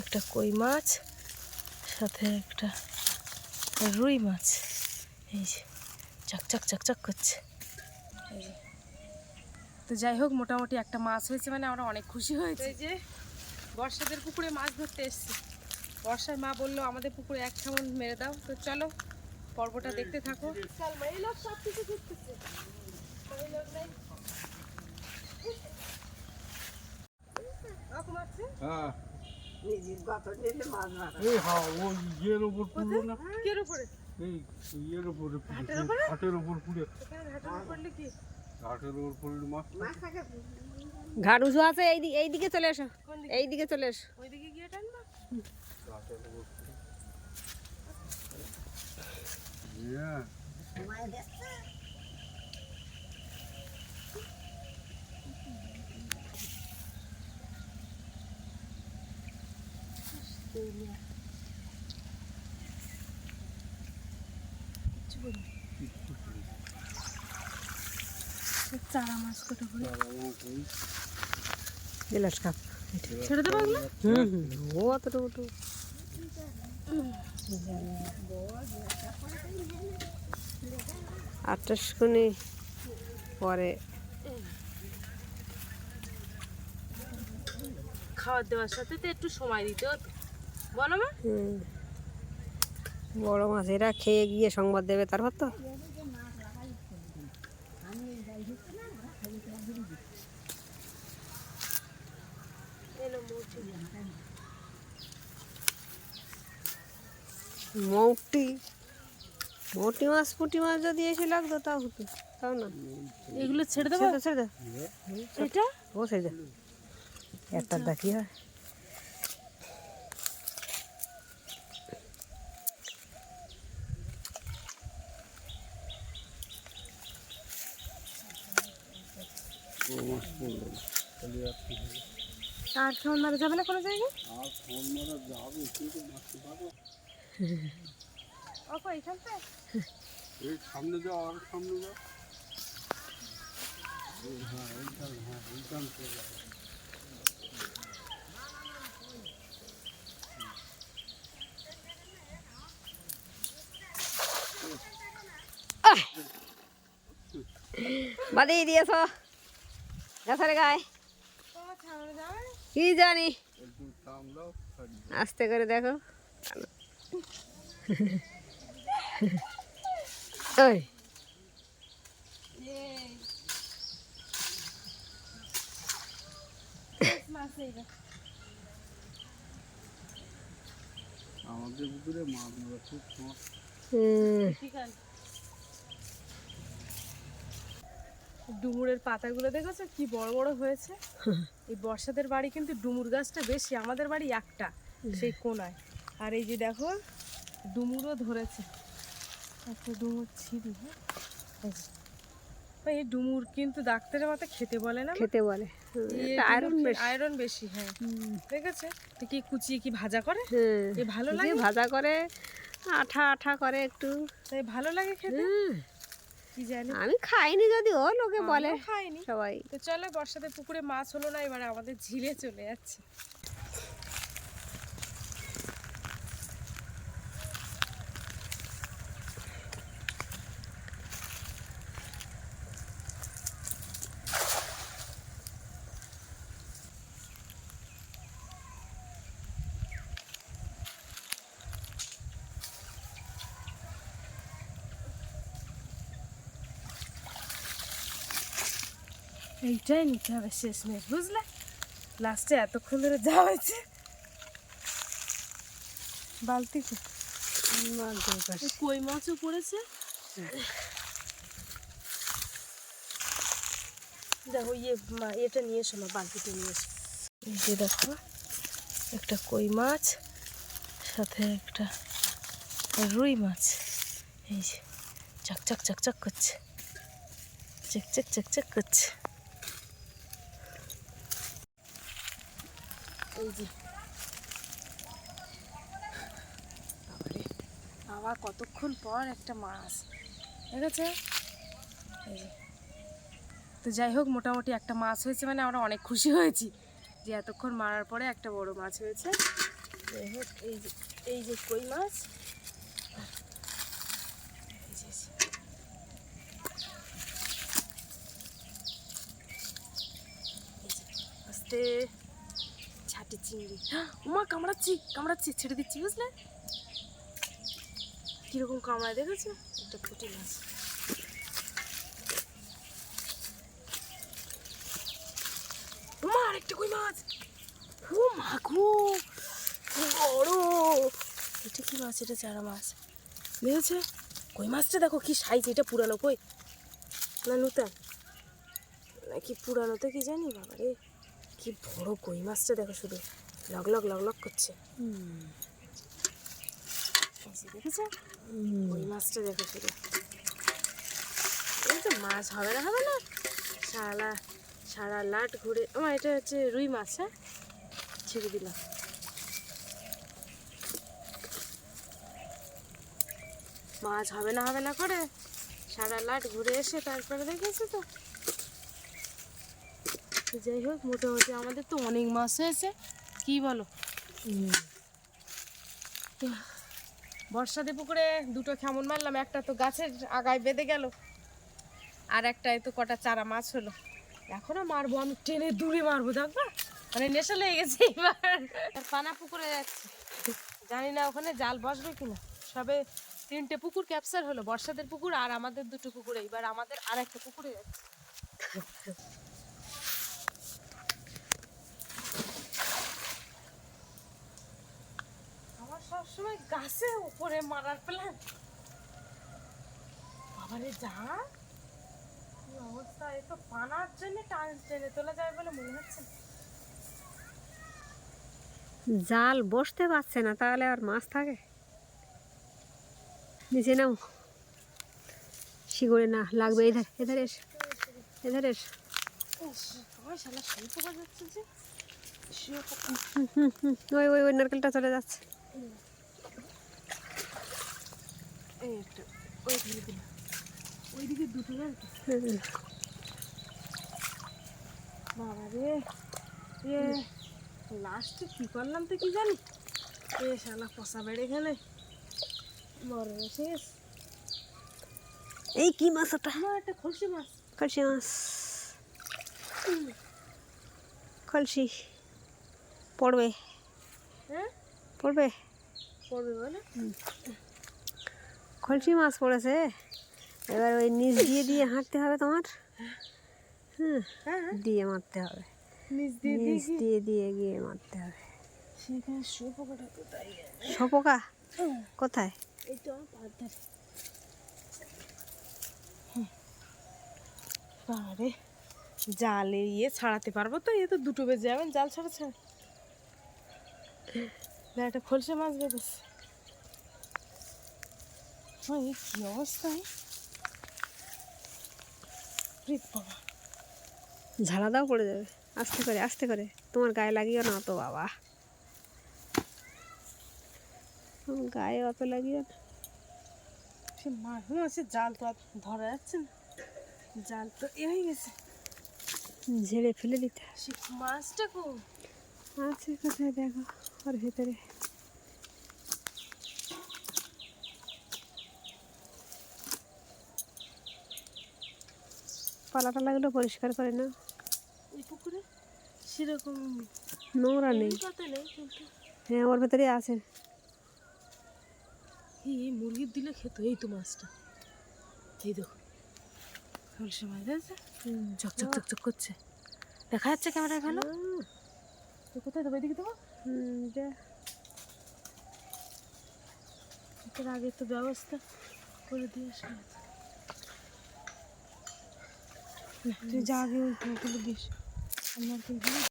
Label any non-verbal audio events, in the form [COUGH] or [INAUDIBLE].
একটা কই মাছ সাথে একটা রুই মাছ। এই যে চকচক চকচক করছে। এই যে। তো যাই হোক মোটামুটি একটা মাছ হয়েছে মানে আমরা অনেক খুশি হয়েছে। এই যে বর্ষাদের পুকুরে মাছ ধরতে এসেছি। বর্ষার মা বলল আমাদের পুকুরে এক কেমন মেরে দাও। তো চলো পর্বটা দেখতে থাকো। হ্যাঁ। এই হ্যাঁ ওই ইয়ের ওপর পুড়লো না? কের উপরে। এই ইয়ের ওপরে ঘাটের ওপর পুড়ে। ঘাটের উপর পড়লে কি? ঘাটের ওপর পুড়লে মাছ ঘাট উঁচু আছে এইদিকে এই দিকে চলে এসো। এই দিকে? চলে এসো। গিয়ে টানবা? ঘাটের ওপর পুড়ে চারা মাছ কটা করে? বিলাস কাপ। ছেড়ে দেবো হুম হুম। ও শুনি পরে। খাবার দেওয়ার সাথে তো একটু সময় দিতে হতো। বলো মা। হুম, বড় মাছ এরা খেয়ে গিয়ে সংবাদ দেবে তারপর তো। মৌটি মৌটি মাছ পুঁটি মাছ যদি এসে লাগতো তাও হতো তাও না। এগুলো ছেড়ে দেবো? ছেড়ে দে, ছেড়ে দে। এটা? ও ছেড়ে একটা দেখি হয়। তাহলে আর কি? আর মারা যাবে না কোনো জায়গায়? সামনে যাও সামনে যাও হ্যাঁ দিয়েছ। গাছের গায়ে। কি জানি? আস্তে করে দেখো। ওই। আমাদের পুকুরে মাছ মারা খুব সমস্যা হুম, ঠিক আছে ডুমুরের পাতাগুলো দেখেছ? কি বড় বড় হয়েছে। [LAUGHS] এই বর্ষাদের বাড়ি কিন্তু ডুমুর গাছটা বেশি আমাদের বাড়ি একটা সেই কোনায়। আর এই যে দেখো ডুমুরও ধরেছে। একটা ডুমুর ছিঁড়ি হ্যাঁ? এই ডুমুর কিন্তু ডাক্তারের মতে খেতে বলে না? খেতে বলে। আয়রন বেশি। আয়রন বেশি হ্যাঁ। দেখেছে? তো কি কুচিয়ে কি ভাজা করে? এ ভালো লাগে? ভাজা করে আঠা আঠা করে একটু। তাই ভালো লাগে খেতে? কি জানি? আমি খাইনি যদিও ও লোকে বলে খাইনি। সবাই। তো চলো বর্ষাতে পুকুরে মাছ হলো না এবারে আমাদের ঝিলে চলে যাচ্ছে। এইটাই নিতে হবে শেষ মেশ বুঝলে? লাস্টে এতক্ষণ ধরে যাওয়া হয়েছে। বালতি কই মাছও পড়েছে? দেখো ইয়ে এটা নিয়ে এসো না বালতিতে নিয়ে এসো। এই যে দেখো একটা কই মাছ সাথে একটা রুই মাছ। এই যে চকচক চকচক করছে। চকচক চকচক করছে। এই যে। আবার কতক্ষণ পর একটা মাছ। দেখেছে? এই যে। তো যাই হোক, মোটামুটি একটা মাছ হয়েছে মানে আমরা অনেক খুশি হয়েছি যে এতক্ষণ মারার পরে একটা বড় মাছ হয়েছে। যাই হোক, এই যে এই যে কই মাছ? আস্তে। ছাটি চিংড়ি। উমা কামড়াচ্ছি কামড়াচ্ছি, ছেড়ে দিচ্ছি, বুঝলে? কীরকম কামড়ায় দেখেছ? একটা পুঁটি মাছ। উমা আরেকটা কই মাছ? ও মাগো বড়। এটা কি মাছ? এটা চারা মাছ। দেখেছ? কই মাছটা দেখো কি সাইজ এটা পুরানো কই? না, নূতন? নাকি পুরানোতে কি জানি বাবা রে কি বড় কই মাছটা দেখো শুধু। লগ লগ লগ লগ করছে। দেখেছ? কই মাছটা দেখো শুধু। এই তো মাছ হবে না হবে না। সারা সারা লাট ঘুরে আমার এটা হচ্ছে রুই মাছ হ্যাঁ? ছেড়ে দিলাম মাছ হবে না হবে না করে। সারা লাট ঘুরে এসে তারপরে দেখেছি তো? তো যাই হোক, মোটামুটি আমাদের তো অনেক মাছ হয়েছে। কি বলো? বর্ষাতে পুকুরে দুটো খেমন মারলাম, একটা তো গাছের আগায় বেঁধে গেল, আর একটাই তো কটা চারা মাছ হলো। এখনও মারবো, আমি টেনে দূরে মারবো, দেখবা? মানে নেশা লেগে গেছে এবার। পানা পুকুরে যাচ্ছে। জানি না ওখানে জাল বসবে কিনা। সবে তিনটে পুকুর ক্যাপচার হলো, বর্ষাদের পুকুর আর আমাদের দুটো পুকুরে। এবার আমাদের আর একটা পুকুরে যাচ্ছে আমার সবসময় গাছে উপরে মারার প্ল্যান বাবারে যা। অবস্থা? এ তো পানার জন্য টান টেনে তোলা যাবে বলে মনে হচ্ছে জাল বসতে পারছে না তাহলে আর মাছ থাকে? নিচে নাও শিগড়ে না লাগবে এধার এধারে এস এধারে এস। ওই ওই ওই নারকেলটা চলে যাচ্ছে এই একটা ওই দিকে দিলাম ওইদিকে দুটো বাবা রে এ লাস্টে কি করলাম তো কি জানি এ শালা পচা বেড়ে গেলে। মরে শেষ। এই কি মাছ ওটা? আমার একটা খলসি মাছ। কলসি মাছ। কলসি পড়বে। হ্যাঁ? পড়বে? পড়বে বলে কলসি মাছ পড়েছে। এবার ওই নিচ দিয়ে দিয়ে হাঁটতে হবে তোমার। হ্যাঁ হ্যাঁ দিয়ে মারতে হবে। নিচ দিয়ে দিয়ে গিয়ে মারতে হবে। সপোকা কোথায়? ধারে। বাবারে জালে ইয়ে ছাড়াতে পারব তো? এ তো দুটো বেজে যাবেন জাল ছাড়া ছাড়া। না একটা খলসে মাছ বেঁধেছে ও এ কি অবস্থায় ঝাড়া দাও পড়ে যাবে। আস্তে করে আস্তে করে। তোমার গায়ে লাগিও না অত বাবা। গায়ে অত লাগিও না। সে মাছ আছে জাল তো আর ধরা যাচ্ছে না। জাল তো এ হয়ে গেছে। ঝেড়ে ফেলে দিতে। সে মাছটা কো? আছে কোথায় দেখো ওর ভেতরে। পালা টালাগুলো পরিষ্কার করে না। এই পুকুরে? সেরকম নোংরা নেই। হ্যাঁ ওর ভেতরে আছে। এই মুরগির দিলে খেতো এই তো মাছটা। এই দেখো। খলসে মাছ দেখছে? চকচক চকচক করছে। দেখা যাচ্ছে ক্যামেরায় ভালো? তো কোথায় দেবো? এদিকে দেবো? হুম। এটার আগে তো ব্যবস্থা করে দিয়ে আসলে তুই যা আগে ওই দিস আমার